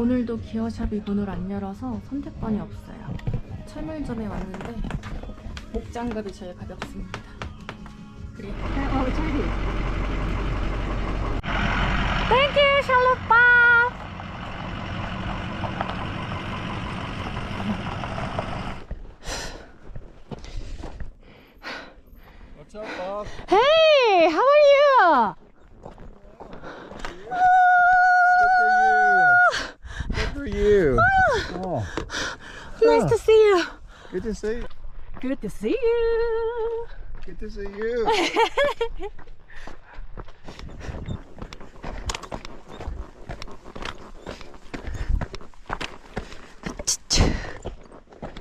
오늘도 기어샵이 문을 안 열어서 선택권이 없어요. 철물점에 왔는데 목장갑이 제일 가볍습니다. 그리고 it's right here. 땡큐 샬롯밥! What's up, Bob? Hey, how are you? Good for you. You. Oh, Nice to see you. good to see. Good to see you. Good to see you.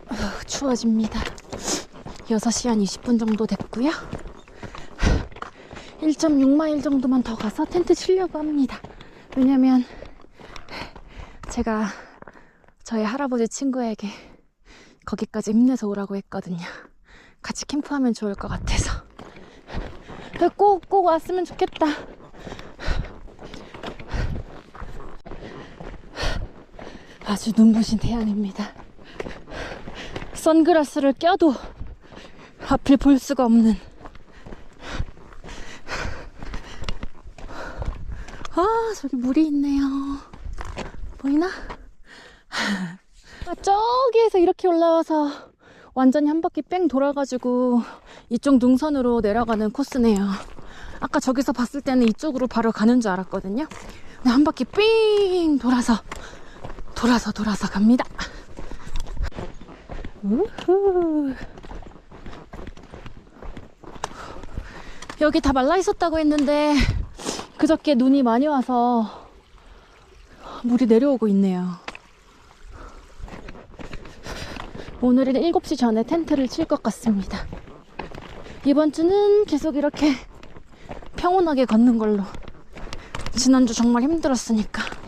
어, 추워집니다. 6시 한 20분 정도 됐고요. 1.6마일 정도만 더 가서 텐트 치려고 합니다. 왜냐면 제가 저희 할아버지 친구에게 거기까지 힘내서 오라고 했거든요. 같이 캠프하면 좋을 것 같아서. 꼭, 꼭 왔으면 좋겠다. 아주 눈부신 태양입니다. 선글라스를 껴도 앞을 볼 수가 없는 아 저기 물이 있네요 보이나? 아, 저기에서 이렇게 올라와서 완전히 한 바퀴 뺑 돌아가지고 이쪽 능선으로 내려가는 코스네요 아까 저기서 봤을 때는 이쪽으로 바로 가는 줄 알았거든요 근데 한 바퀴 삥 돌아서 돌아서 돌아서 갑니다 우후. 여기 다 말라 있었다고 했는데 그저께 눈이 많이 와서 물이 내려오고 있네요. 오늘은 7시 전에 텐트를 칠 것 같습니다. 이번 주는 계속 이렇게 평온하게 걷는 걸로. 지난주 정말 힘들었으니까.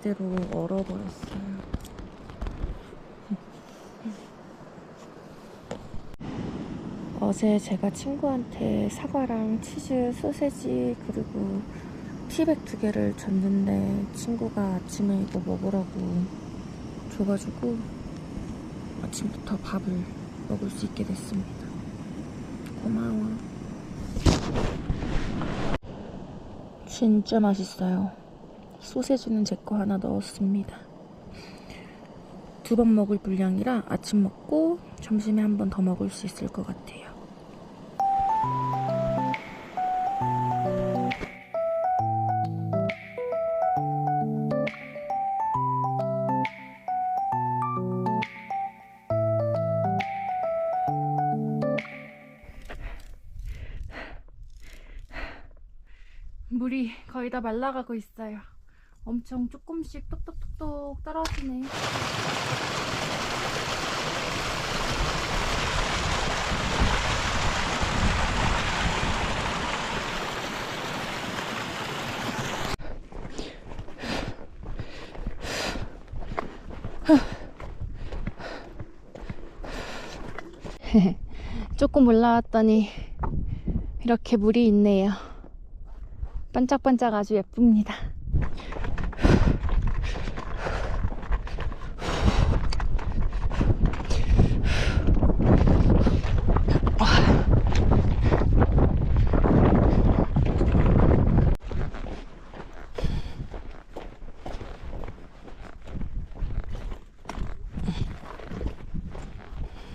이대로 얼어버렸어요. 어제 제가 친구한테 사과랑 치즈, 소세지 그리고 티백 두 개를 줬는데 친구가 아침에 이거 먹으라고 줘가지고 아침부터 밥을 먹을 수 있게 됐습니다. 고마워. 진짜 맛있어요. 소세지는 제 거 하나 넣었습니다. 두 번 먹을 분량이라 아침 먹고 점심에 한 번 더 먹을 수 있을 것 같아요. 물이 거의 다 말라가고 있어요. 엄청 조금씩 똑똑똑똑 떨어지네. 조금 올라왔더니 이렇게 물이 있네요. 반짝반짝 아주 예쁩니다.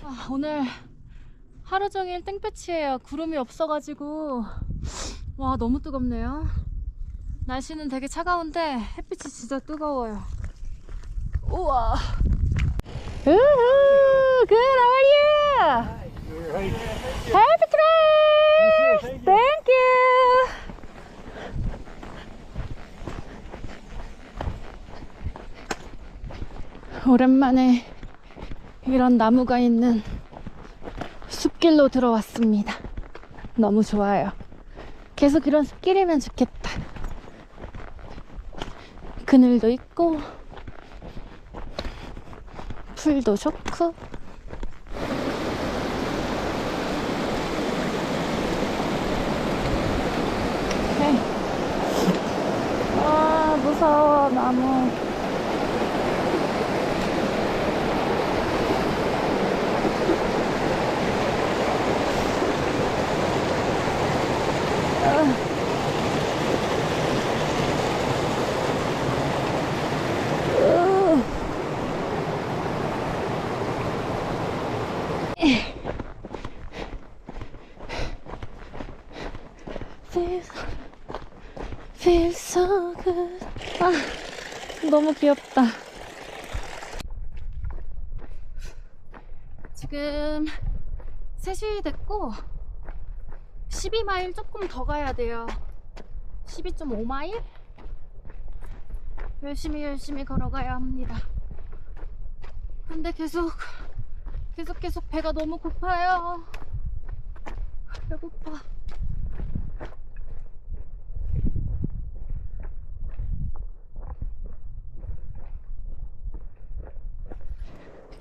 아, 오늘 하루 종일 땡볕이에요. 구름이 없어가지고 와 너무 뜨겁네요. 날씨는 되게 차가운데 햇빛이 진짜 뜨거워요. 우와. 우후, good, how are you? Happy trails! Thank you! 오랜만에 이런 나무가 있는 숲길로 들어왔습니다. 너무 좋아요. 계속 이런 숲길이면 좋겠다. 그늘도 있고, 풀도 좋고. 아, 무서워, 나무. 아, 너무 귀엽다. 지금 3시 됐고 12마일 조금 더 가야 돼요. 12.5마일? 열심히 열심히 걸어가야 합니다. 근데 계속 계속 계속 배가 너무 고파요. 배고파.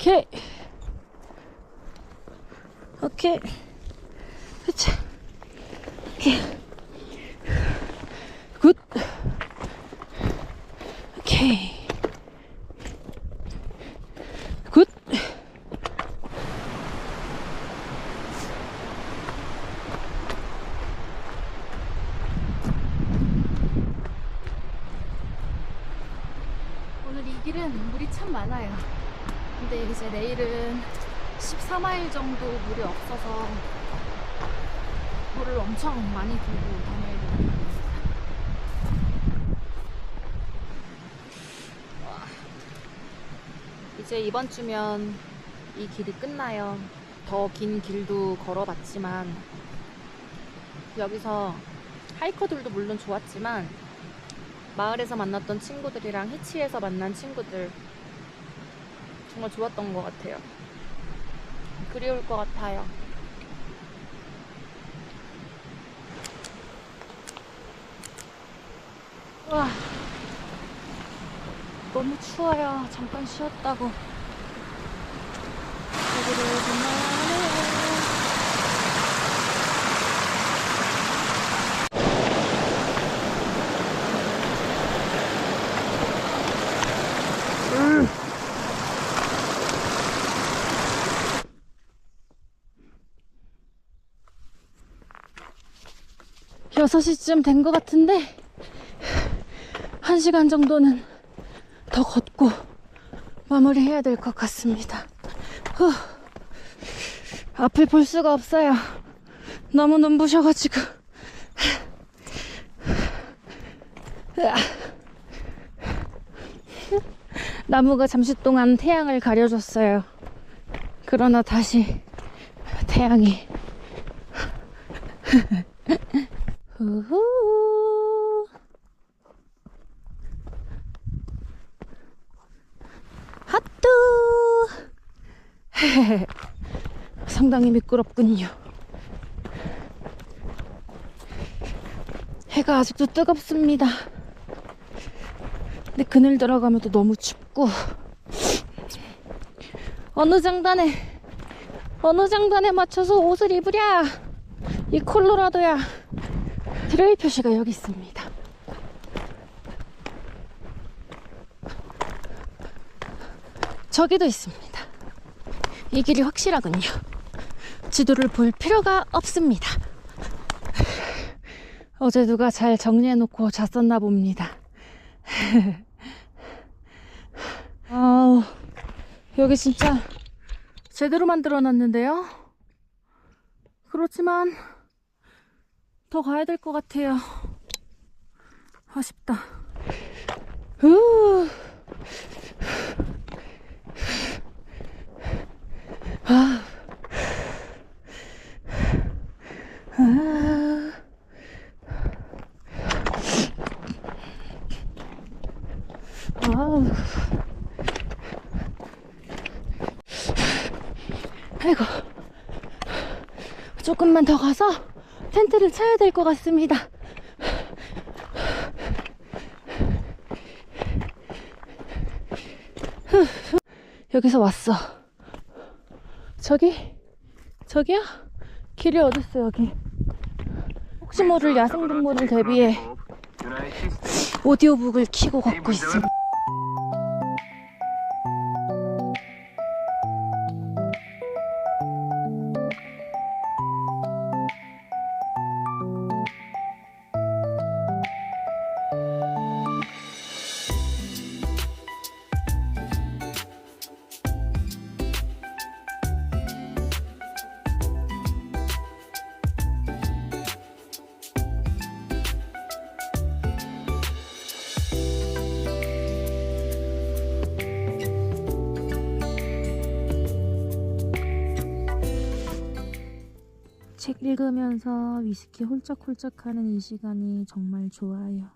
오케이. 오케이. 그치. 오케이. 굿. 오케이. 굿. 오늘 이 길은 물이 참 많아요. 근데 이제 내일은 14마일 정도 물이 없어서 물을 엄청 많이 들고 다녀야 되는 거 이제 이번 주면 이 길이 끝나요. 더 긴 길도 걸어봤지만 여기서 하이커들도 물론 좋았지만 마을에서 만났던 친구들이랑 해치에서 만난 친구들 정말 좋았던 것 같아요. 그리울 것 같아요. 와, 너무 추워요. 잠깐 쉬었다고. 여기를 6시쯤 된 것 같은데 1시간 정도는 더 걷고 마무리해야 될 것 같습니다. 후. 앞을 볼 수가 없어요. 너무 눈부셔가지고. 나무가 잠시 동안 태양을 가려줬어요. 그러나 다시 태양이 후후. 핫뚜! 상당히 미끄럽군요. 해가 아직도 뜨겁습니다. 근데 그늘 들어가면 또 너무 춥고 어느 장단에 어느 장단에 맞춰서 옷을 입으랴? 이 콜로라도야. 트레일 표시가 여기 있습니다. 저기도 있습니다. 이 길이 확실하군요. 지도를 볼 필요가 없습니다. 어제 누가 잘 정리해놓고 잤었나 봅니다. 아우, 여기 진짜 제대로 만들어 놨는데요. 그렇지만 더 가야 될 것 같아요. 아쉽다. 후. 아. 아. 아이고. 조금만 더 가서 텐트를 쳐야 될 것 같습니다. 후, 여기서 왔어. 저기? 저기야? 길이 어딨어, 여기? 혹시 모를 야생동물을 대비해 오디오북을 키고 걷고 있습니다. 책 읽으면서 위스키 홀짝홀짝 하는 이 시간이 정말 좋아요.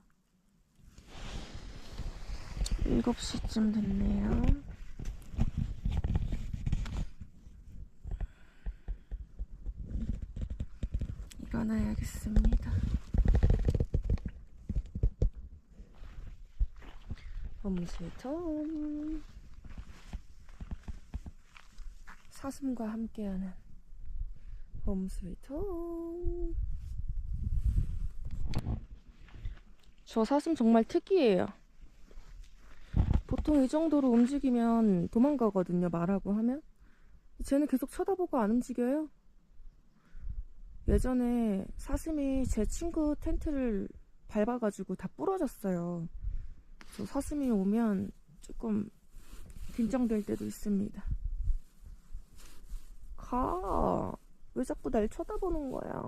7시쯤 됐네요. 일어나야겠습니다. 홈스위트홈 사슴과 함께하는 홈 스위트 홈. 저 사슴 정말 특이해요. 보통 이 정도로 움직이면 도망가거든요, 말하고 하면. 쟤는 계속 쳐다보고 안 움직여요. 예전에 사슴이 제 친구 텐트를 밟아가지고 다 부러졌어요. 저 사슴이 오면 조금 긴장될 때도 있습니다. 가. 왜 자꾸 날 쳐다보는 거야?